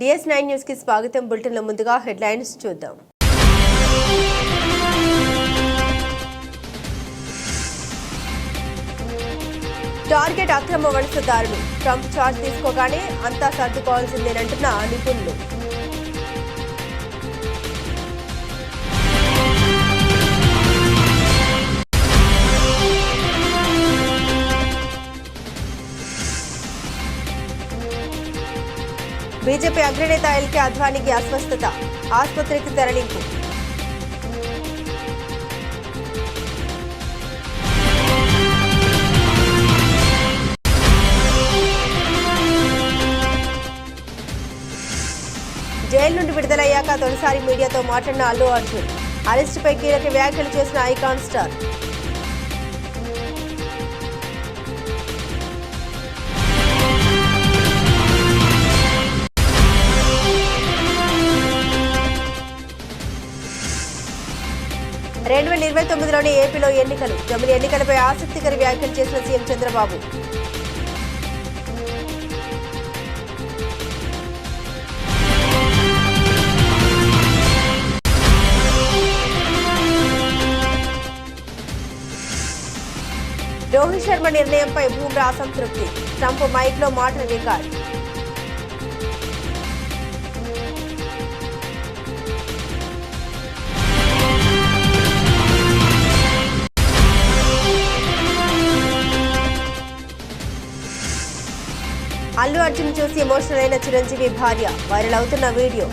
DS nine న్యూస్కి స్వాగతం. బులెటిన్లో ముందుగా హెడ్లైన్స్ చూద్దాం. టార్గెట్ అక్రమ వలసదారులు. ట్రంప్ చార్జ్ తీసుకోగానే అంతా సర్దుకోవాల్సిందేనంటున్న నిపుణులు. బీజేపీ అగ్రనేత ఎల్కే అద్వానీకి అస్వస్థత. ఆసుపత్రికి తరలింపు. జైలు నుండి విడుదలయ్యాక తొలిసారి మీడియాతో మాట్లాడిన అల్లు అర్జున్. అరెస్టుపై కీలక వ్యాఖ్యలు చేసిన ఐకాన్ స్టార్. రెండు వేల ఇరవై తొమ్మిదిలోని ఏపీలో ఎన్నికలు. జమిలి ఎన్నికలపై ఆసక్తికర వ్యాఖ్యలు చేసిన సీఎం చంద్రబాబు. రోహిత్ శర్మ నిర్ణయంపై బూమ్రా అసంతృప్తి ట్రంప్ మైక్లో మాటల రికార్డ్. అల్లు అర్జున్ చూసి ఎమోషనల్ అయిన చిరంజీవి భార్య వైరల్ అవుతున్న వీడియో.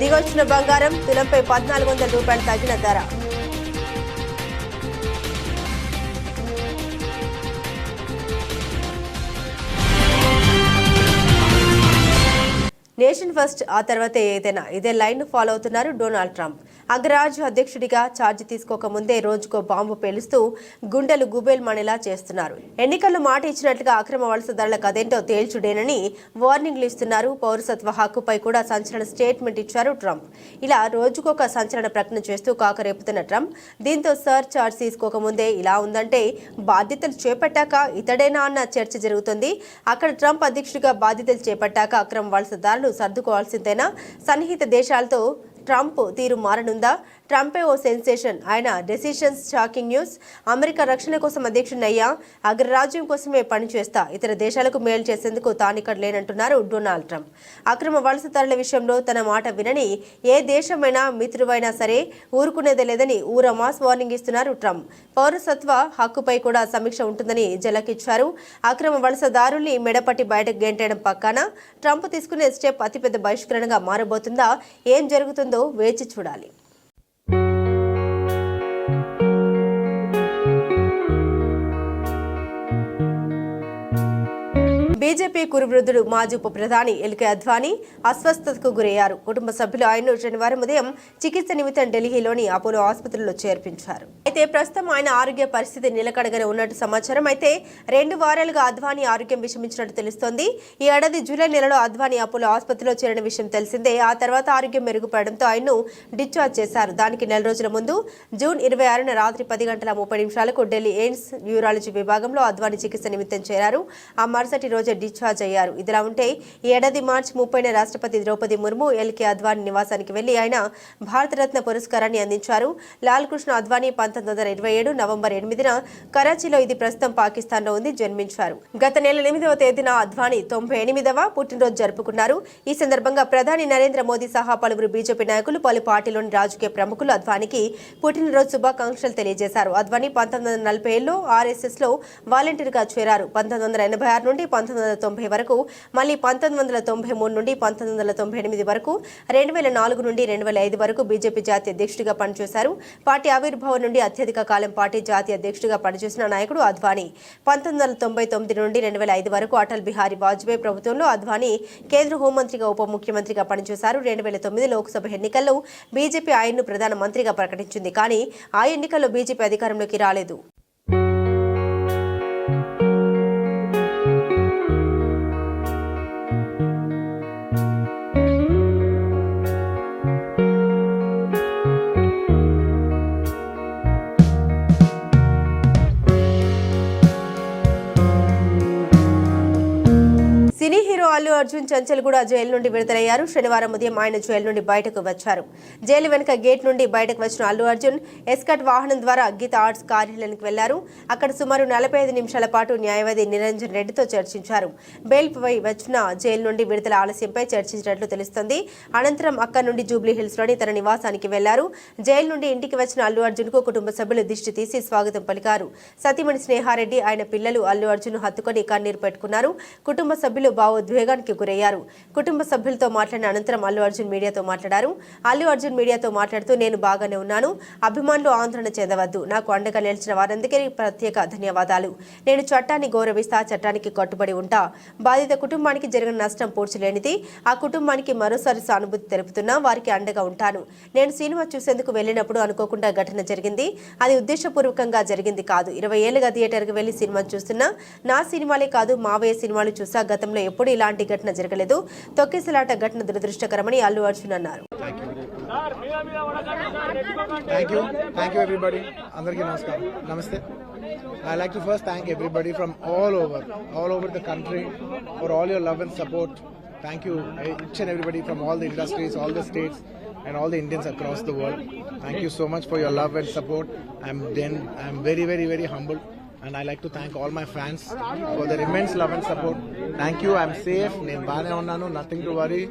దిగొచ్చిన బంగారం తులంపై పద్నాలుగు వందల రూపాయలు తగ్గిన ధర. నేషన్ ఫస్ట్ ఆ తర్వాత ఏదైనా ఇదే లైన్ ఫాలో అవుతున్నారు డొనాల్డ్ ట్రంప్. అగ్రరాజ్య అధ్యక్షుడిగా ఛార్జ్ తీసుకోకముందే రోజుకో బాంబు పేలుస్తూ గుండెలు గుబేల్మణేలా చేస్తున్నారు. ఎన్నికల్లో మాట ఇచ్చినట్లుగా అక్రమ వలసదారులకు అదేంటో తేల్చుడేనని వార్నింగ్లు ఇస్తున్నారు. పౌరసత్వ హక్కుపై కూడా సంచలన స్టేట్మెంట్ ఇచ్చారు ట్రంప్. ఇలా రోజుకొక సంచలన ప్రకటన చేస్తూ కాకరేపుతున్న ట్రంప్ దీంతో సర్ ఛార్జ్ తీసుకోకముందే ఇలా ఉందంటే బాధ్యతలు చేపట్టాక ఇతడేనా అన్న చర్చ జరుగుతుంది. అక్కడ ట్రంప్ అధ్యక్షుడిగా బాధ్యతలు చేపట్టాక అక్రమ వలసదారులు సర్దుకోవాల్సిందేనా? సన్నిహిత దేశాలతో ట్రంప్ తీరు మారనుందా? ట్రంపే ఓ సెన్సేషన్. ఆయన డెసిషన్స్ షాకింగ్ న్యూస్. అమెరికా రక్షణ కోసం అధ్యక్షుడయ్యా అగ్రరాజ్యం కోసమే పనిచేస్తా ఇతర దేశాలకు మేలు చేసేందుకు తానిక్కడ లేనంటున్నారు డొనాల్డ్ ట్రంప్. అక్రమ వలసదారుల విషయంలో తన మాట వినని ఏ దేశమైనా మిత్రువైనా సరే ఊరుకునేదే లేదని ఊర మాస్ వార్నింగ్ ఇస్తున్నారు ట్రంప్. పౌరసత్వ హక్కుపై కూడా సమీక్ష ఉంటుందని జలకిచ్చారు. అక్రమ వలసదారుల్ని మెడపట్టి బయటకు గెంటేయడం పక్కన ట్రంప్ తీసుకునే స్టెప్ అతిపెద్ద బహిష్కరణగా మారబోతుందా? ఏం జరుగుతుందో వేచి చూడాలి. బీజేపీ కురువృద్ధుడు మాజీ ఉప ప్రధాని ఎల్కే అద్వానీ అస్వస్థతకు గురయ్యారు. కుటుంబ సభ్యులు ఆయన్ను శనివారం ఉదయం చికిత్స నిమిత్తం ఢిల్లీలోని అపోలో ఆసుపత్రిలో చేర్పించారు. అయితే ప్రస్తుతం ఆయన ఆరోగ్య పరిస్థితి నిలకడగానే ఉన్నట్టు సమాచారం. అయితే రెండు వారాలుగా అద్వానీ ఆరోగ్యం విషమించినట్టు తెలుస్తోంది. ఈ ఏడాది జూలై నెలలో అద్వానీ అపోలో ఆసుపత్రిలో చేరిన విషయం తెలిసిందే. ఆ తర్వాత ఆరోగ్యం మెరుగుపడడంతో ఆయన్ను డిశ్చార్జ్ చేశారు. దానికి నెల రోజుల ముందు జూన్ ఇరవై ఆరున రాత్రి పది గంటల ముప్పై నిమిషాలకు ఢిల్లీ ఎయిమ్స్ న్యూరాలజీ విభాగంలో అద్వానీ చికిత్స నిమిత్తం చేరారు. ఆ మరుసటి రోజే డిశ్చార్జ్ అయ్యారు. ఇదిలా ఉంటే ఈ ఏడాది మార్చి ముప్పైన రాష్ట్రపతి ద్రౌపది ముర్ము ఎల్కే అద్వానీ నివాసానికి వెళ్ళి ఆయన భారతరత్న పురస్కారాన్ని అందించారు. లాల్ కృష్ణ అద్వానీ పంతొమ్మిది వందల ఇరవై ఏడు నవంబర్ ఎనిమిదిన కరాచీలో ఇది ప్రస్తుతం పాకిస్తాన్లో ఉంది జన్మించారు. గత నెల ఎనిమిదవ తేదీన అద్వానీ తొంభై ఎనిమిదవ పుట్టినరోజు జరుపుకున్నారు. ఈ సందర్భంగా ప్రధాని నరేంద్ర మోదీ సహా పలువురు బీజేపీ నాయకులు పలు పార్టీలోని రాజకీయ ప్రముఖులు అద్వానీకి పుట్టినరోజు శుభాకాంక్షలు తెలియజేశారు. అద్వానీ పంతొమ్మిది వందల నలభై ఏళ్ళలో ఆర్ఎస్ఎస్లో వాలంటీర్గా చేరారు. పంతొమ్మిది వందల ఎనభై ఆరు నుండి పంతొమ్మిది వందల తొంభై వరకు మళ్ళీ పంతొమ్మిది వందల తొంభై మూడు నుండి పంతొమ్మిది వందల తొంభై ఎనిమిది వరకు రెండు వేల నాలుగు నుండి రెండు వేల ఐదు వరకు బీజేపీ జాతీయ అధ్యక్షుడిగా పనిచేశారు. పార్టీ ఆవిర్భావం నుండి అత్యధిక కాలం పార్టీ జాతీయ అధ్యక్షుడిగా పనిచేసిన నాయకుడు అద్వానీ. పంతొమ్మిది వందల తొంభై తొమ్మిది నుండి రెండు వేల ఐదు వరకు అటల్ బిహారీ వాజ్పేయి ప్రభుత్వంలో అద్వానీ కేంద్ర హోంమంత్రిగా ఉప ముఖ్యమంత్రిగా పనిచేశారు. రెండు వేల తొమ్మిది లోక్సభ ఎన్నికల్లో బీజేపీ ఆయన్ను ప్రధాన మంత్రిగా ప్రకటించింది. కానీ ఆ ఎన్నికల్లో బీజేపీ అధికారంలోకి రాలేదు. సినీ హీరో అల్లు అర్జున్ చంచల్ కూడా జైలు నుండి విడుదలయ్యారు. శనివారం ఉదయం ఆయన జైలు నుండి బయటకు వచ్చారు. జైలు వెనుక గేట్ నుండి బయటకు వచ్చిన అల్లు అర్జున్ ఎస్కట్ వాహనం ద్వారా గీత ఆర్ట్స్ కార్యాలయానికి వెళ్ళారు. అక్కడ సుమారు నలభై ఐదు నిమిషాల పాటు న్యాయవాది నిరంజన్ రెడ్డితో చర్చించారు. బెయిల్పై వచ్చిన జైలు నుండి విడుదల ఆలస్యంపై చర్చించినట్లు తెలుస్తోంది. అనంతరం అక్కడి నుండి జూబ్లీ హిల్స్లోని తన నివాసానికి వెళ్ళారు. జైలు నుండి ఇంటికి వచ్చిన అల్లు అర్జున్కు కుటుంబ సభ్యులు దిష్టి తీసి స్వాగతం పలికారు. సతీమణి స్నేహారెడ్డి ఆయన పిల్లలు అల్లు అర్జున్ హత్తుకొని కన్నీరు పెట్టుకున్నారు. కుటుంబ సభ్యులు భావోద్వేగానికి గురయ్యారు. కుటుంబ సభ్యులతో మాట్లాడిన అనంతరం అల్లు అర్జున్ మీడియాతో మాట్లాడారు. అల్లు అర్జున్ మీడియాతో మాట్లాడుతూ నేను బాగానే ఉన్నాను. అభిమానులు ఆందోళన చెందవద్దు. నాకు అండగా నిలిచిన వారందరికీ ప్రత్యేక ధన్యవాదాలు. నేను చట్టాన్ని గౌరవిస్తా చట్టానికి కట్టుబడి ఉంటా. బాధిత కుటుంబానికి జరిగిన నష్టం పూడ్చలేనిది. ఆ కుటుంబానికి మరోసారి సానుభూతి తెలుపుతున్నా వారికి అండగా ఉంటాను. నేను సినిమా చూసేందుకు వెళ్ళినప్పుడు అనుకోకుండా ఘటన జరిగింది. అది ఉద్దేశపూర్వకంగా జరిగింది కాదు. ఇరవై ఏళ్ళుగా థియేటర్కి వెళ్ళి సినిమా చూస్తున్నా. నా సినిమాలే కాదు మావయ్య సినిమాలు చూసా. గతంలో ఎప్పుడు ఇలాంటి ఘటన జరగలేదు. తొక్కిసలాట ఘటన దురదృష్టకరమని అల్లు అర్జున్ అన్నారు. Thank you thank you everybody అందరికీ నమస్కారం. నమస్తే. I like to first thank everybody from all over all over the country for all your love and support thank you each and everybody from all the industries all the states and all the Indians across the world. Thank you so much for your love and support. I'm then I'm very very very humbled and I like to thank all my fans for their immense love and support. Thank you. I'm safe. నేను బాగానే ఉన్నాను nothing to worry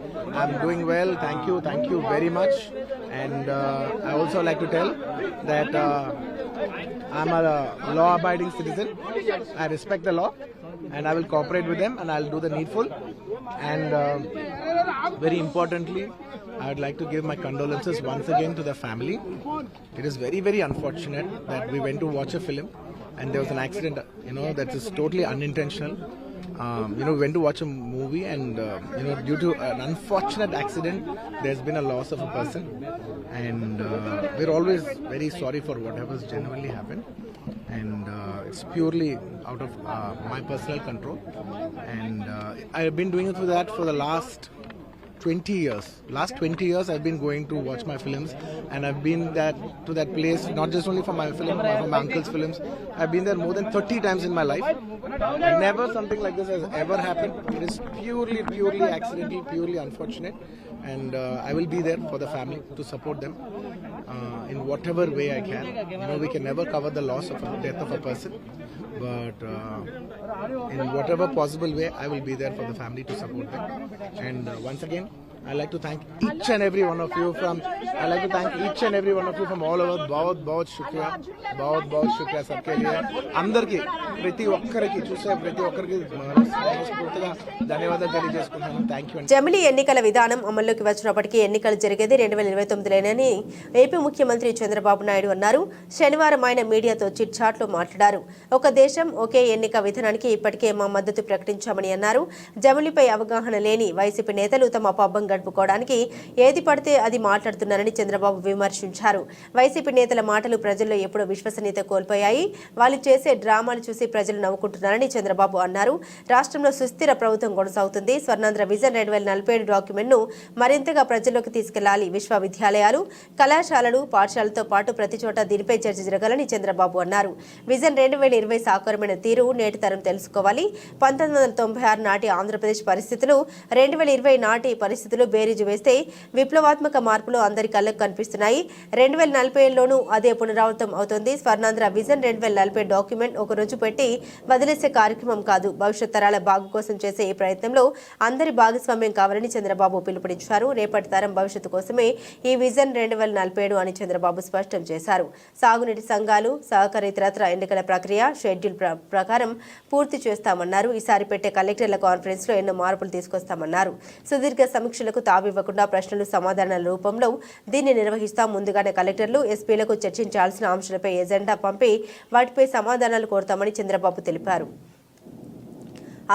I'm doing well thank you thank you very much and I also like to tell that I'm a law abiding citizen. I respect the law and I will cooperate with them and I'll do the needful. And uh, very importantly, I would like to give my condolences once again to the family. It is very, very unfortunate that we went to watch a film and there was an accident, you know, that is totally unintentional. Um, you know, we went to watch a movie and, uh, you know, due to an unfortunate accident, there's been a loss of a person. And uh, we're always very sorry for whatever's genuinely happened. And uh, it's purely out of uh, my personal control. And uh, I've been doing it for that for the last 20 years. Last 20 years, I've been going to watch my films, and I've been that to that place not just only for my film, but for my uncle's films. I've been there more than 30 times in my life. Never something like this has ever happened. It is purely, purely accidental, purely unfortunate, and uh, I will be there for the family to support them uh, in whatever way I can. You know, we can never cover the loss of a, death of a person, but uh, in whatever possible way, I will be there for the family to support them. And uh, once again, I'd like to thank each and every one of you from I like to thank each and every one of you from all over. बहुत बहुत शुक्रिया बहुत बहुत शुक्रिया सबके लिए अंदर की ప్రతి ఒక్కరికి చూసే ప్రతి ఒక్కరికి మనస్ఫూర్తిగా ధన్యవాదాలు థ్యాంక్ యూ జమిలీ ఎన్నికల విధానం అమల్లోకి వచ్చినప్పటికీ ఎన్నికలు జరిగేది రెండు వేల ఇరవై తొమ్మిదిలోనని ఏపీ ముఖ్యమంత్రి చంద్రబాబు నాయుడు అన్నారు. శనివారం ఆయన మీడియాతో చిట్ చాట్లో మాట్లాడారు. ఒక దేశం ఒకే ఎన్నిక విధానానికి ఇప్పటికే మా మద్దతు ప్రకటించామని అన్నారు. జమిలీపై అవగాహన లేని వైసీపీ నేతలు తమ పబ్బం గడుపుకోవడానికి ఏది పడితే అది మాట్లాడుతున్నారని చంద్రబాబు విమర్శించారు. వైసీపీ నేతల మాటలు ప్రజల్లో ఎప్పుడో విశ్వసనీయత కోల్పోయాయి. వాళ్ళు చేసే డ్రామాలు చూసి ప్రజలు నవ్వుకుంటున్నారని చంద్రబాబు అన్నారు. రాష్ట్రంలో సుస్థిర ప్రభుత్వం కొనసాగుతుంది. స్వర్ణాంధ్ర విజన్ రెండు వేల నలభై ఏడు డాక్యుమెంట్ను మరింతగా ప్రజల్లోకి తీసుకెళ్ళాలి విశ్వవిద్యాలయాలు. కళాశాలలు పాఠశాలతో పాటు ప్రతి చోట దీనిపై చర్చ జరగాలని చంద్రబాబు అన్నారు. విజన్ రెండు వేల ఇరవై సాకారమైన తీరు నేటి తరం తెలుసుకోవాలి. పంతొమ్మిది వందల తొంభై ఆరు నాటి ఆంధ్రప్రదేశ్ పరిస్థితులు రెండు వేల ఇరవై నాటి పరిస్థితులు బేరీజు వేస్తే విప్లవాత్మక మార్పులు అందరి కళ్ళకు కనిపిస్తున్నాయి. రెండు వేల నలభై ఏడులోనూ అదే పునరావృతం అవుతుంది. స్వర్ణాంధ్ర విజన్ రెండు వేల నలభై డాక్యుమెంట్ ఒక రోజు పెట్టి వదిలేసే కార్యక్రమం కాదు. భవిష్యత్ తరాల బాగు కోసం చేసే ఈ ప్రయత్నంలో అందరి భాగస్వామ్యం కావాలని చంద్రబాబు పిలుపునిచ్చారు. రేపటి తరం భవిష్యత్తు కోసమే ఈ విజన్ రెండు వేల నలభై ఏడు అని చంద్రబాబు స్పష్టం చేశారు. సాగునీటి సంఘాలు సహకార ఇతరత్ర ఎన్నికల ప్రక్రియ షెడ్యూల్ ప్ర- ప్రకారం పూర్తి చేస్తామన్నారు. ఈసారి పెట్టే కలెక్టర్ల కాన్ఫరెన్స్లో ఎన్నో మార్పులు తీసుకొస్తామన్నారు. సుదీర్ఘ సమీక్షలకు తావివ్వకుండా ప్రశ్నలు సమాధానాల రూపంలో దీన్ని నిర్వహిస్తాం. ముందుగానే కలెక్టర్లు ఎస్పీలకు చర్చించాల్సిన అంశాలపై ఎజెండా పంపి వాటిపై సమాధానాలు కోరుతామని చంద్రబాబు తెలిపారు.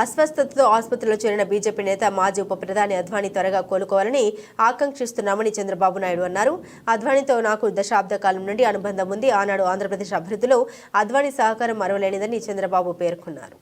అస్వస్థతతో ఆసుపత్రిలో చేరిన బీజేపీ నేత మాజీ ఉప ప్రధాని అద్వానీ త్వరగా కోలుకోవాలని ఆకాంక్షిస్తున్నామని చంద్రబాబు నాయుడు అన్నారు. అద్వానీతో నాకు దశాబ్ద కాలం నుండి అనుబంధం ఉంది. ఆనాడు ఆంధ్రప్రదేశ్ అభివృద్ధిలో అద్వానీ సహకారం మరవలేనిదని చంద్రబాబు పేర్కొన్నారు.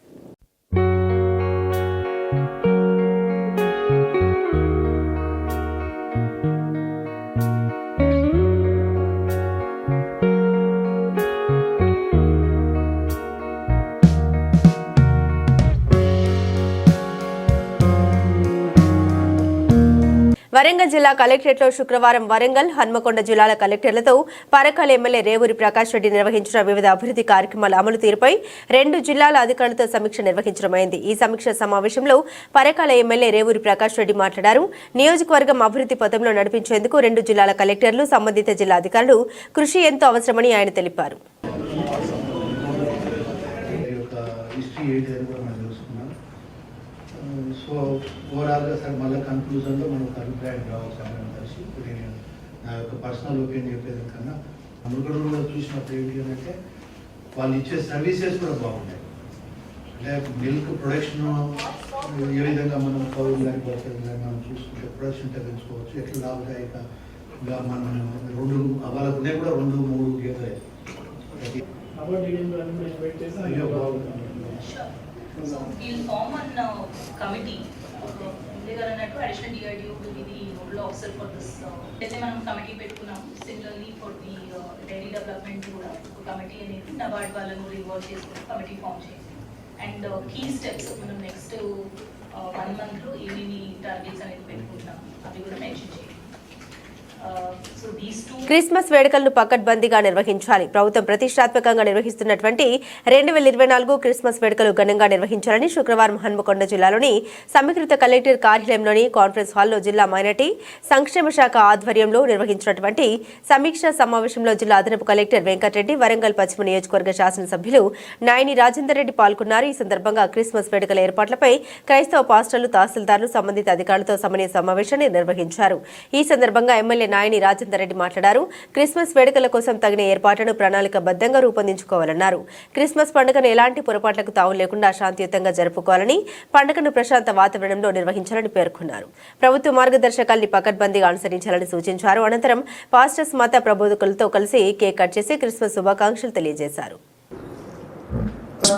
వరంగల్ జిల్లా కలెక్టరేట్లో శుక్రవారం వరంగల్ హన్మకొండ జిల్లాల కలెక్టర్లతో పరకాల ఎమ్మెల్యే రేవూరి ప్రకాష్ రెడ్డి నిర్వహించిన వివిధ అభివృద్ధి కార్యక్రమాల అమలు తీరుపై రెండు జిల్లాల అధికారులతో సమీక్ష నిర్వహించడమైంది. ఈ సమీక్ష సమావేశంలో పరకాల ఎమ్మెల్యే రేవూరి ప్రకాష్ రెడ్డి మాట్లాడారు. నియోజకవర్గం అభివృద్ధి పథంలో నడిపించేందుకు రెండు జిల్లాల కలెక్టర్లు సంబంధిత జిల్లా అధికారులు కృషి ఎంతో అవసరమని ఆయన తెలిపారు. సో ఓవరాల్గా సార్ మళ్ళీ కన్క్లూజన్లో మనం ఒక అభిప్రాయం రావాలి సార్ మనం కలిసి. ఇప్పుడు నేను నా యొక్క పర్సనల్ ఒపీనియన్ చెప్పేది కన్నా అమృగడూరులో చూసినప్పుడు ఏంటి అని అంటే వాళ్ళు ఇచ్చే సర్వీసెస్ కూడా బాగుంటాయి. అంటే మిల్క్ ప్రొడక్షన్ ఏ విధంగా మనం కౌలు కానీ బఫెల్ కానీ మనం చూసుకుంటే ప్రొడక్షన్ పెంచుకోవచ్చు ఎట్లా లాభదాయకంగా మనం రెండు వాళ్ళకు ఉన్నాయి కూడా రెండు మూడు గీతలు అయ్యో బాగుంది. So అన్నట్టు అడిషనల్ డిఆర్డిఓ ఇది నోడల్ ఆఫీసర్ ఫర్ దిస్ అయితే మనం కమిటీ పెట్టుకున్నాం similarly for the dairy development కూడా ఒక కమిటీ అనేది నబార్డ్ వాళ్ళను ఇన్వాల్వ్ చేసుకుని కమిటీ ఫామ్ చేసి అండ్ కీ స్టెప్స్ మనం నెక్స్ట్ వన్ మంత్లో ఏమేమి టార్గెట్స్ అనేది పెట్టుకుంటాం అవి కూడా మెన్షన్ చేయాలి క్రిస్మస్ వేడుకలను పకడ్బందీగా నిర్వహించాలి. ప్రభుత్వం ప్రతిష్టాత్మకంగా నిర్వహిస్తున్నటువంటి రెండు వేల ఇరవై నాలుగు క్రిస్మస్ వేడుకలు ఘనంగా నిర్వహించాలని శుక్రవారం హన్మకొండ జిల్లాలోని సమీకృత కలెక్టర్ కార్యాలయంలోని కాన్ఫరెన్స్ హాల్లో జిల్లా మైనార్టీ సంక్షేమ శాఖ ఆధ్వర్యంలో నిర్వహించినటువంటి సమీక్షా సమావేశంలో జిల్లా అదనపు కలెక్టర్ వెంకటరెడ్డి వరంగల్ పశ్చిమ నియోజకవర్గ శాసనసభ్యులు నాయని రాజేందర్ రెడ్డి పాల్గొన్నారు. ఈ సందర్భంగా క్రిస్మస్ వేడుకల ఏర్పాట్లపై క్రైస్తవ పాస్టర్లు తహసీల్దార్లు సంబంధిత అధికారులతో సమన్వయ సమావేశాన్ని నిర్వహించారు. ఈ సందర్భంగా ఎమ్మెల్యే నాయని రాజేందర్ రెడ్డి మాట్లాడారు. క్రిస్మస్ వేడుకల కోసం తగిన ఏర్పాట్లను ప్రణాళికబద్ధంగా రూపొందించుకోవాలన్నారు. క్రిస్మస్ పండుగను ఎలాంటి పొరపాట్లకు తావు లేకుండా శాంతియుతంగా జరుపుకోవాలని పండుగను ప్రశాంత వాతావరణంలో నిర్వహించాలని పేర్కొన్నారు. ప్రభుత్వ మార్గదర్శకాల్ని పకడ్బందీగా అనుసరించాలని సూచించారు. అనంతరం పాస్టర్స్ మత ప్రబోధకులతో కలిసి కేక్ కట్ చేసి క్రిస్మస్ శుభాకాంక్షలు తెలియజేశారు.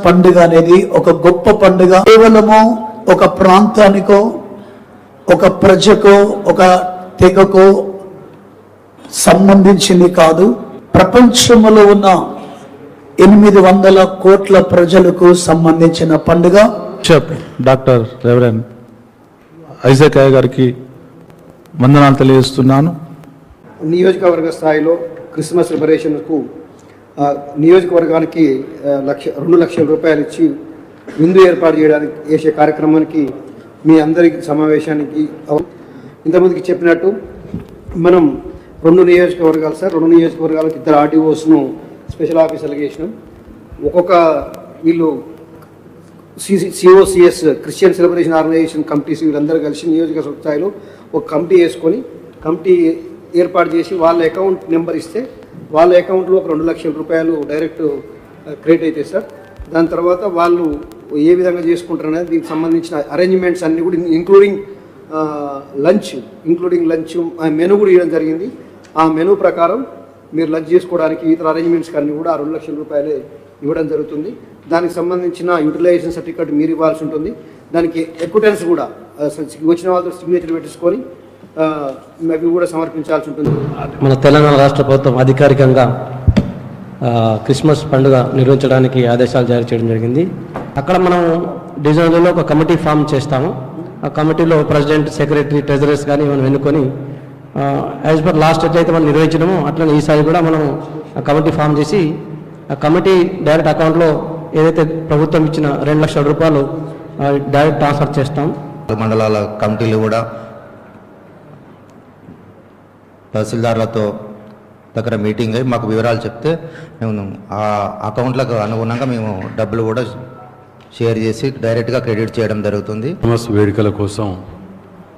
పండుగ అనేది ఒక గొప్ప పండుగ. కేవలము ఒక ప్రాంతానికో ఒక ప్రజకో ఒక తెగకో సంబంధించింది కాదు. ప్రపంచంలో ఉన్న ఎనిమిది వందల కోట్ల ప్రజలకు సంబంధించిన పండుగ. డాక్టర్ రెవరెన్ ఐజక్ అయ్య గారికి వందనాలు తెలియజేస్తున్నాను. నియోజకవర్గ స్థాయిలో క్రిస్మస్ సెలబ్రేషన్కు ఆ, నియోజకవర్గానికి లక్ష రెండు లక్షల రూపాయలు ఇచ్చి విందు ఏర్పాటు చేయడానికి చేసే కార్యక్రమానికి మీ అందరికి సమావేశానికి అవ- ఇంతమందికి చెప్పినట్టు మనం రెండు నియోజకవర్గాలు సార్. రెండు నియోజకవర్గాలకు ఇద్దరు ఆర్టీఓస్ను స్పెషల్ ఆఫీసర్లు చేసినాం. ఒక్కొక్క వీళ్ళు COCS Christian celebration organisation committees వీళ్ళందరూ కలిసి నియోజకవర్గ స్థాయిలో ఒక కమిటీ వేసుకొని కమిటీ ఏర్పాటు చేసి వాళ్ళ అకౌంట్ నెంబర్ ఇస్తే వాళ్ళ అకౌంట్లో ఒక రెండు లక్షల రూపాయలు డైరెక్ట్ క్రియేట్ అవుతాయి సార్. దాని తర్వాత వాళ్ళు ఏ విధంగా చేసుకుంటారు అనేది దీనికి సంబంధించిన అరేంజ్మెంట్స్ అన్నీ కూడా including lunch including lunch menu కూడా ఇవ్వడం జరిగింది. ఆ మెనూ ప్రకారం మీరు లంచ్ చేసుకోవడానికి ఇతర అరేంజ్మెంట్స్ అన్నీ కూడా రెండు లక్షల రూపాయలే ఇవ్వడం జరుగుతుంది. దానికి సంబంధించిన యూటిలైజేషన్ సర్టిఫికేట్ మీరు ఇవ్వాల్సి ఉంటుంది. దానికి ఎక్విటెన్స్ కూడా వచ్చిన వాళ్ళతో సిగ్నేచర్ పెట్టించుకొని మేము అవి కూడా సమర్పించాల్సి ఉంటుంది. మన తెలంగాణ రాష్ట్ర ప్రభుత్వం అధికారికంగా క్రిస్మస్ పండుగ నిర్వహించడానికి ఆదేశాలు జారీ చేయడం జరిగింది. అక్కడ మనం డిజైన్లలో ఒక కమిటీ ఫామ్ చేస్తాము. ఆ కమిటీలో ప్రెసిడెంట్ సెక్రటరీ ట్రెజరర్స్ కానీ మనం ఎన్నుకొని యాజ్ పర్ లాస్ట్ ఎట్లయితే మనం నిర్వహించడమో అట్లనే ఈసారి కూడా మనం కమిటీ ఫామ్ చేసి ఆ కమిటీ డైరెక్ట్ అకౌంట్లో ఏదైతే ప్రభుత్వం ఇచ్చిన రెండు లక్షల రూపాయలు డైరెక్ట్ ట్రాన్స్ఫర్ చేస్తాం. మండలాల కమిటీలు కూడా తహసీల్దార్లతో దగ్గర మీటింగ్ అయ్యి మాకు వివరాలు చెప్తే మేము ఆ అకౌంట్లకు అనుగుణంగా మేము డబ్బులు కూడా షేర్ చేసి డైరెక్ట్గా క్రెడిట్ చేయడం జరుగుతుంది. వేడుకల కోసం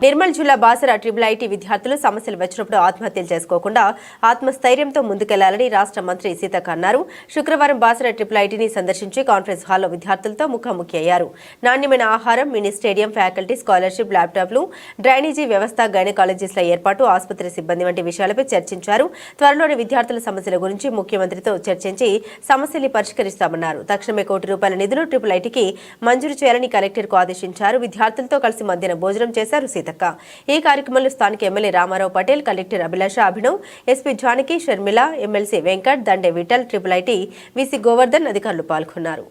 నిర్మల్ జిల్లా బాసర ట్రిపుల్ ఐటీ విద్యార్థులు సమస్యలు వచ్చినప్పుడు ఆత్మహత్యలు చేసుకోకుండా ఆత్మస్థైర్యంతో ముందుకెళ్ళాలని రాష్ట్ర మంత్రి సీతక్క అన్నారు. శుక్రవారం బాసర ట్రిపుల్ ఐటీని సందర్శించి కాన్ఫరెన్స్ హాల్లో విద్యార్థులతో ముఖాముఖి అయ్యారు. నాణ్యమైన ఆహారం మినీ స్టేడియం ఫ్యాకల్టీ స్కాలర్షిప్ ల్యాప్టాప్లు డ్రైనేజీ వ్యవస్థ గైనకాలజీస్ల ఏర్పాటు ఆసుపత్రి సిబ్బంది వంటి విషయాలపై చర్చించారు. త్వరలోని విద్యార్థుల సమస్యల గురించి ముఖ్యమంత్రితో చర్చించి సమస్యల్ని పరిష్కరిస్తామన్నారు. తక్షణమే కోటి రూపాయల నిధులు ట్రిపుల్ ఐటీకి మంజూరు చేయాలని కలెక్టర్కు ఆదేశించారు. విద్యార్థులతో కలిసి మధ్యాహ్నం భోజనం చేశారు సీతక్క ఈ కార్యక్రమంలో స్థానిక MLA Ramarao Patel collector Abhilasha Abhinav SP Janaki Sharmila MLC Venkat Dande Vithal triple IT VC Govardhan అధికారులు పాల్గొన్నారు.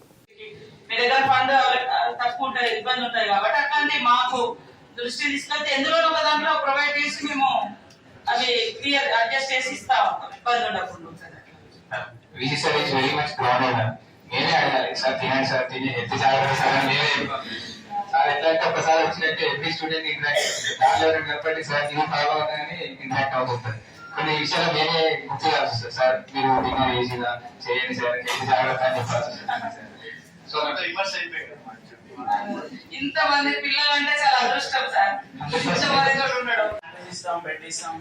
దృష్టి తీసుకొస్తే ఎందులో ఒక దాంట్లో ప్రొవైడ్ చేసి మేము అవి క్లియర్ అడ్జస్ట్ చేసి ఇబ్బంది ఉండకుండా సార్ వెరీ మచ్ నేనే అడగాలి. సార్ తినండి సార్ తిని ఎత్తి సార్ నేనే సార్ ఎట్లా అంటే ఒకసారి వచ్చినట్టు ఎవ్రీ స్టూడెంట్ ఇంటరాక్ట్ దానిలో నిలబడి సార్ ఇది ఫాలో అవుతానని ఇంటరాక్ట్ అవుతుంటారు కొన్ని విషయాలు నేనే గుర్తు చేయాల్సి వస్తుంది. సార్ మీరు డిన్నర్ చేసినా చేయండి సార్ ఎత్తి జాగ్రత్త అని చెప్పాల్సి సో అంతా రివర్స్ అయిపోయింది ఇంతమంది పిల్లలు అంటే చాలా అదృష్టం సార్. ఉండడం. ఇస్తాం పెట్టిస్తాం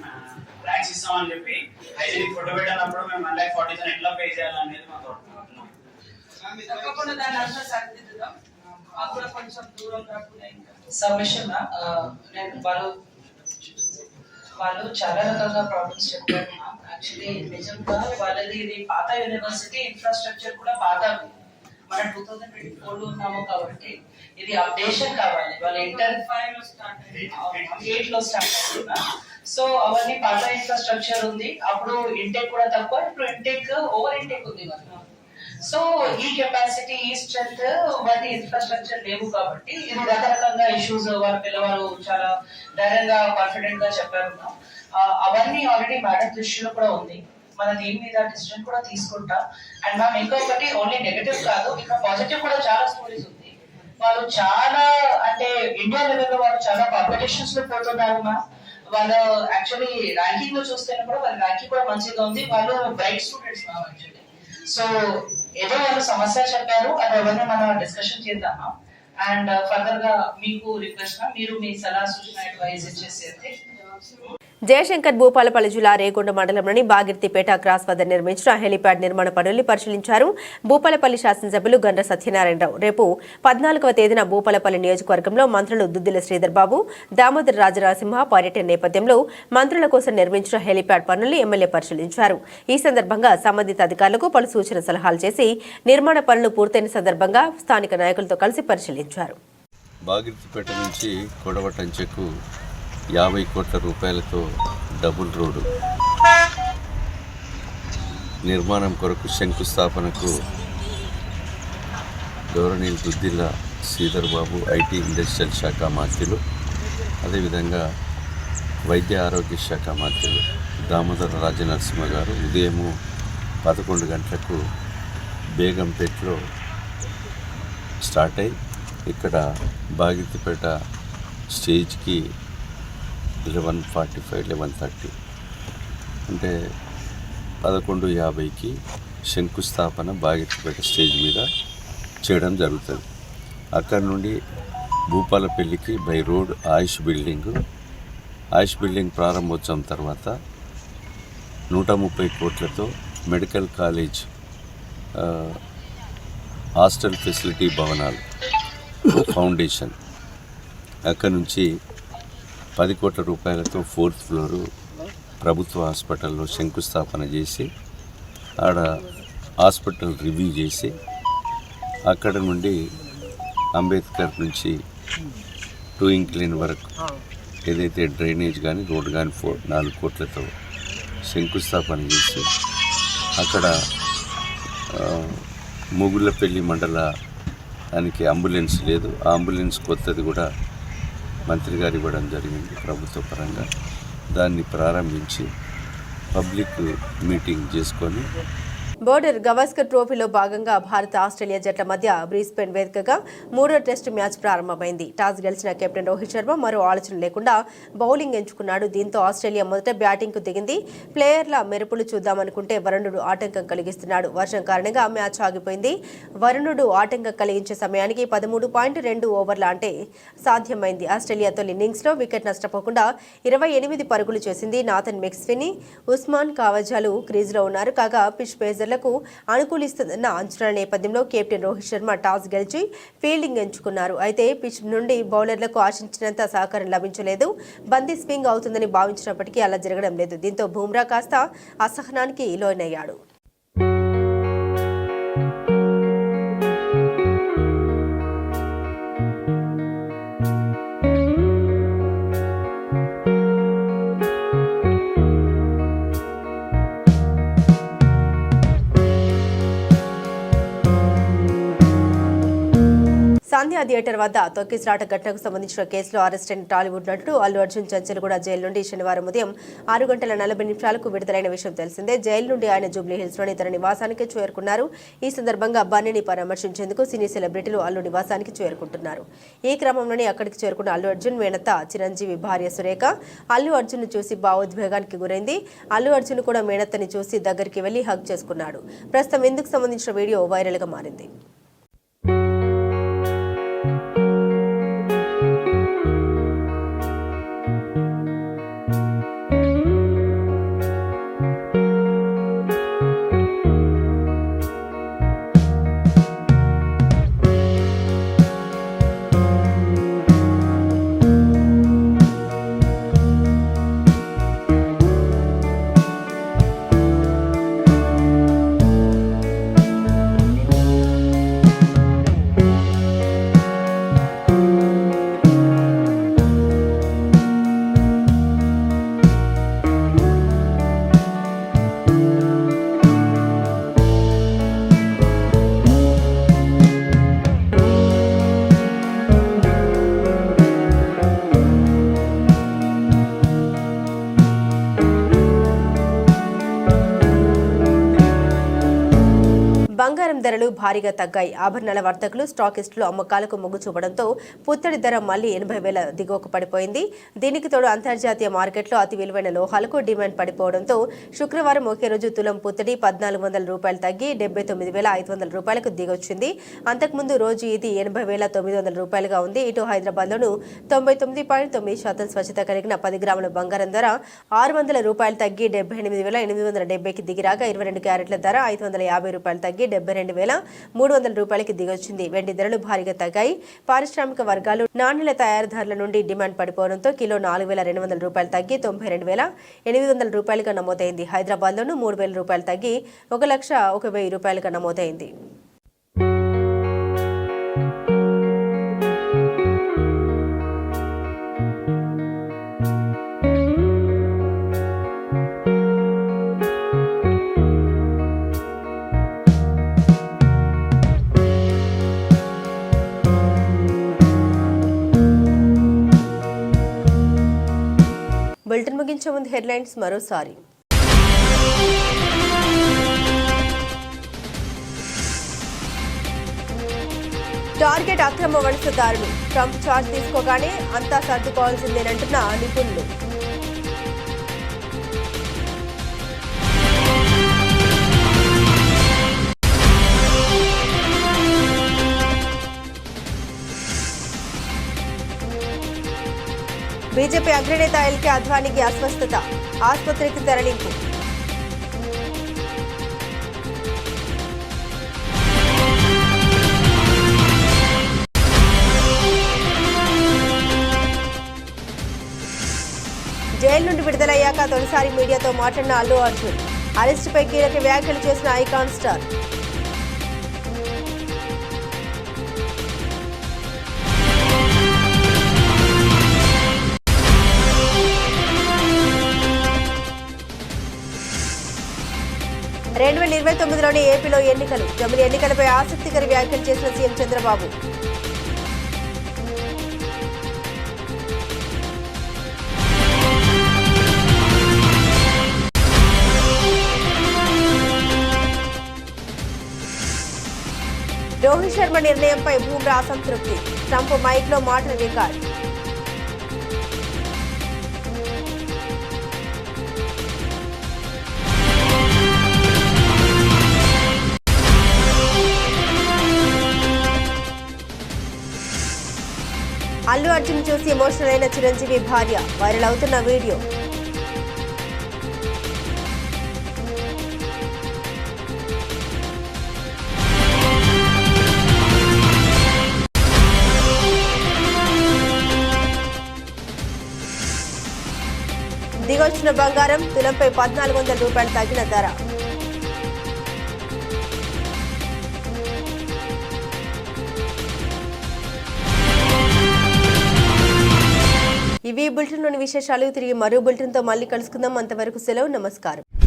ర్యాక్స్ ఇస్తాం అని చెప్పి హైజీనిక్ ఫోటో పెట్టినప్పుడు మేము వన్ ల్యాక్ ఫార్టీ ఎట్లా పే చేయాలనేది మా తోట తప్పకుండా దాన్ని అంతా సరిదిద్దుదాం కూడా కొంచెం దూరం సబ్మిషన్ నేను వాళ్ళు వాళ్ళు చాలా రకాల ప్రాబ్లమ్స్ చెప్పారు యాక్చువల్లీ నిజంగా వాళ్ళది ఇది పాత యూనివర్సిటీ ఇన్ఫ్రాస్ట్రక్చర్ కూడా పాత మన టూ థౌసండ్ ట్వంటీ ఫోర్లో ఉన్నాము కాబట్టి ఇది అప్డేషన్ కావాలి. వాళ్ళ ఇంటర్ ఫైవ్లో స్టార్ట్ ఎయిట్లో స్టార్ట్ అవుతున్నా సో అవన్నీ పాత ఇన్ఫ్రాస్ట్రక్చర్ ఉంది. అప్పుడు ఇంటెక్ కూడా తక్కువ ఇప్పుడు ఇంటెక్ ఓవర్ ఇంటెక్ ఉంది వాళ్ళ సో ఈ కెపాసిటీ ఈ స్ట్రెంత్ వాటి ఇన్ఫ్రాస్ట్రక్చర్ లేవు కాబట్టి ఇది రకరకాల ఇష్యూస్ వాళ్ళ పిల్లవాళ్ళు చాలా ధైర్యంగా కాన్ఫిడెంట్గా చెప్పారు అవన్నీ ఆల్రెడీ మేడం దృష్టిలో కూడా ఉంది. మన దీని మీద డిసిజన్ కూడా తీసుకుంటాం. అండ్ మ్యామ్ ఇంకొకటి ఓన్లీ నెగటివ్ కాదు ఇక్కడ పాజిటివ్ కూడా చాలా స్టోరీస్ ఉంది. వాళ్ళు చాలా అంటే ఇండియా లెవెల్లో వాళ్ళు చాలా కాంపిటీషన్స్లో పోతున్నారు మ్యామ్ వాళ్ళు యాక్చువల్లీ ర్యాంకింగ్లో చూస్తే కూడా వాళ్ళ ర్యాంకింగ్ కూడా మంచిగా ఉంది. వాళ్ళు bright students ma'am actually so ఏదో వాళ్ళు సమస్య చెప్పారు అది ఎవరిని మనం డిస్కషన్ చేద్దామా? అండ్ ఫర్దర్ uh, గా మీకు రిక్వెస్ట్ మీరు మీ సలహా సూచన అడ్వైజ్ ఇచ్చేసి జయశంకర్ భూపాలపల్లి జిల్లా రేగొండ మండలంలోని బాగిర్తిపేట క్రాస్ వద్ద నిర్మించిన హెలిప్యాడ్ నిర్మాణ పనుల్ని పరిశీలించారు భూపాలపల్లి శాసనసభ్యులు గండ్ర సత్యనారాయణరావు. రేపు పద్నాలుగవ తేదీన భూపాలపల్లి నియోజకవర్గంలో మంత్రులు దుద్దిల శ్రీధర్ బాబు దామోదర్ రాజనరసింహ పర్యటన నేపథ్యంలో మంత్రుల కోసం నిర్మించిన హెలిప్యాడ్ పనుల్ని ఎమ్మెల్యే పరిశీలించారు. ఈ సందర్భంగా సంబంధిత అధికారులకు పలు సూచన సలహాలు చేసి నిర్మాణ పనులు పూర్తయిన సందర్భంగా స్థానిక నాయకులతో కలిసి పరిశీలించారు. బాగిరిపేట నుంచి కొడవటంచెకు యాభై కోట్ల రూపాయలతో డబుల్ రోడ్డు. నిర్మాణం కొరకు శంకుస్థాపనకు గౌరవనీయులు దుద్దిల్ల శ్రీధర్ బాబు ఐటీ ఇండస్ట్రియల్ శాఖ మంత్రులు అదేవిధంగా వైద్య ఆరోగ్య శాఖ మంత్రులు దామోదర రాజనరసింహ గారు. ఉదయము పదకొండు గంటలకు బేగంపేటలో స్టార్ట్ అయి ఇక్కడ బాగితిపేట స్టేజ్కి eleven forty five eleven thirty. అంటే పదకొండు యాభైకి శంకుస్థాపన బాగితిపేట స్టేజ్ మీద చేయడం జరుగుతుంది. అక్కడ నుండి భూపాలపల్లికి by road Ayush building. Ayush building ప్రారంభోత్సవం తర్వాత నూట ముప్పై కోట్లతో మెడికల్ కాలేజ్ హాస్టల్ ఫెసిలిటీ భవనాలు ఫౌండేషన్. అక్కడ నుంచి పది కోట్ల రూపాయలతో ఫోర్త్ ఫ్లోరు ప్రభుత్వ హాస్పిటల్లో శంకుస్థాపన చేసి ఆడ హాస్పిటల్ రివ్యూ చేసి అక్కడ నుండి అంబేద్కర్ నుంచి టూ ఇంక్లైన్ వరకు ఏదైతే డ్రైనేజ్ కానీ రోడ్ కానీ ఫో నాలుగు కోట్లతో శంకుస్థాపన చేసి అక్కడ ముగుళ్ళపల్లి మండల దానికి అంబులెన్స్ లేదు. ఆ అంబులెన్స్ కొత్తది కూడా మంత్రి గారు ఇవ్వడం జరిగింది ప్రభుత్వ పరంగా. దాన్ని ప్రారంభించి పబ్లిక్ మీటింగ్ చేసుకొని బోర్డర్ గవాస్కర్ ట్రోఫీలో భాగంగా భారత ఆస్ట్రేలియా జట్ల మధ్య బ్రీస్బెన్ వేదికగా మూడో టెస్టు మ్యాచ్ ప్రారంభమైంది. టాస్ గెలిచిన కెప్టెన్ రోహిత్ శర్మ మరో ఆలోచన లేకుండా బౌలింగ్ ఎంచుకున్నాడు. దీంతో ఆస్ట్రేలియా మొదట బ్యాటింగ్కు దిగింది. ప్లేయర్ల మెరుపులు చూద్దామనుకుంటే వరుణుడు ఆటంకం కలిగిస్తున్నాడు. వర్షం కారణంగా మ్యాచ్ ఆగిపోయింది. వరుణుడు ఆటంకం కలిగించే సమయానికి పదమూడు పాయింట్ రెండు ఓవర్ల అంటే సాధ్యమైంది. ఆస్ట్రేలియా తొలి ఇన్నింగ్స్లో వికెట్ నష్టపోకుండా ఇరవై ఎనిమిది పరుగులు చేసింది నాథన్ మెక్స్విని. ఉస్మాన్ కావజాలు క్రీజ్లో ఉన్నారు. కాగా పిచ్ పేసర్లకు అనుకూలిస్తుందన్న అంచనా నేపథ్యంలో కెప్టెన్ రోహిత్ శర్మ టాస్ గెలిచి ఫీల్డింగ్ ఎంచుకున్నారు. అయితే పిచ్ నుండి బౌలర్లకు ఆశించినంత సహకారం లభించలేదు. బంతి స్వింగ్ అవుతుందని భావించినప్పటికీ అలా జరగడం లేదు. దీంతో బుమ్రా కాస్త అసహనానికి లోనయ్యాడు. సంధ్య థియేటర్ వద్ద తొక్కిసలాట ఘటనకు సంబంధించిన కేసులో అరెస్ట్ అయిన టాలీవుడ్ నటుడు అల్లు అర్జున్ చంచల్గూడ జైలు నుండి శనివారం ఉదయం ఆరు గంటల నలభై నిమిషాలకు విడుదలైన విషయం తెలిసిందే. జైలు నుండి ఆయన జూబ్లీ తన నివాసానికి చేరుకున్నారు. ఈ సందర్భంగా బన్నీని పరామర్శించేందుకు సినీ సెలబ్రిటీలు అల్లు నివాసానికి చేరుకుంటున్నారు. ఈ క్రమంలోనే అక్కడికి చేరుకున్న అల్లు అర్జున్ మేనత్త చిరంజీవి భార్య సురేఖ అల్లు అర్జున్ చూసి భావోద్వేగానికి గురైంది. అల్లు అర్జున్ కూడా మేనత్తని చూసి దగ్గరికి వెళ్ళి హగ్ చేసుకున్నాడు. ప్రస్తుతం ఇందుకు సంబంధించిన వీడియో వైరల్గా మారింది. భారీగా తగ్గాయి. ఆభరణాల వర్తకులు స్టాకిస్టులు అమ్మకాలకు మొగ్గు చూపడంతో పుత్తడి ధర మళ్ళీ ఎనభై వేల దిగువకు పడిపోయింది. దీనికి తోడు అంతర్జాతీయ మార్కెట్లో అతి విలువైన లోహాలకు డిమాండ్ పడిపోవడంతో శుక్రవారం ఒకే రోజు తులం పుత్తడి పద్నాలుగు వందల రూపాయలు తగ్గి డెబ్బై తొమ్మిది వేల ఐదు వందల రూపాయలకు దిగొచ్చింది. అంతకుముందు రోజు ఇది ఎనభై వేల తొమ్మిది వందల రూపాయలుగా ఉంది. ఇటు హైదరాబాద్లోను తొంభై తొమ్మిది పాయింట్ తొమ్మిది శాతం స్వచ్ఛత కలిగిన పది గ్రాముల బంగారం ధర ఆరు వందల రూపాయలు తగ్గి డెబ్బై ఎనిమిది వేల ఎనిమిది వందల డెబ్బైకి దిగిరాగా ఇరవై రెండు క్యారెట్ల ధర ఐదు వందల యాభై రూపాయలు తగ్గి డెబ్బై రెండు వేల మూడు వందల రూపాయలకి దిగొచ్చింది. వెండి ధరలు భారీగా తగ్గాయి. పారిశ్రామిక వర్గాలు నాణ్యుల తయారీదారుల నుండి డిమాండ్ పడిపోవడంతో కిలో నాలుగు వేల రెండు వందల రూపాయలు తగ్గి తొంభై రెండు వేల ఎనిమిది వందల రూపాయలుగా నమోదైంది. హైదరాబాద్లోనూ మూడు వేల రూపాయలు తగ్గి ఒక లక్ష ఒక వెయ్యి రూపాయలుగా నమోదైంది. బులెటిన్ ముగించే ముందు హెడ్లైన్స్ మరోసారి. టార్గెట్ అక్రమ వలసదారులు. ట్రంప్ చార్జ్ తీసుకోగానే అంతా సర్దుకోవాల్సిందేనంటున్న నిపుణులు. బీజేపీ అగ్రనేత ఎల్కే అద్వానీకి అస్వస్థత ఆసుపత్రికి తరలింపు. జైలు నుండి విడుదలయ్యాక తొలిసారి మీడియాతో మాట్లాడిన అల్లు అర్జున్. అరెస్టుపై కీలక వ్యాఖ్యలు చేసిన ఐకాన్ స్టార్. ఇరవై తొమ్మిదిలోని ఏపీలో ఎన్నికలు. జమిలి ఎన్నికలపై ఆసక్తికర వ్యాఖ్యలు చేసిన సీఎం చంద్రబాబు. రోహిత్ శర్మ నిర్ణయంపై బూమ్రా అసంతృప్తి. ట్రంప్ మైక్లో మాటల రికార్డు. అల్లు అర్జున్ చూసి ఎమోషనల్ అయిన చిరంజీవి భార్య వైరల్ అవుతున్న వీడియో. దిగొచ్చిన బంగారం తులంపై పద్నాలుగు వందల రూపాయలు తగ్గిన ధర. ఇవి బులెటిన్లోని విశేషాలు. తిరిగి మరో బులెటిన్తో మళ్ళీ కలుసుకుందాం. అంతవరకు సెలవు. నమస్కారం.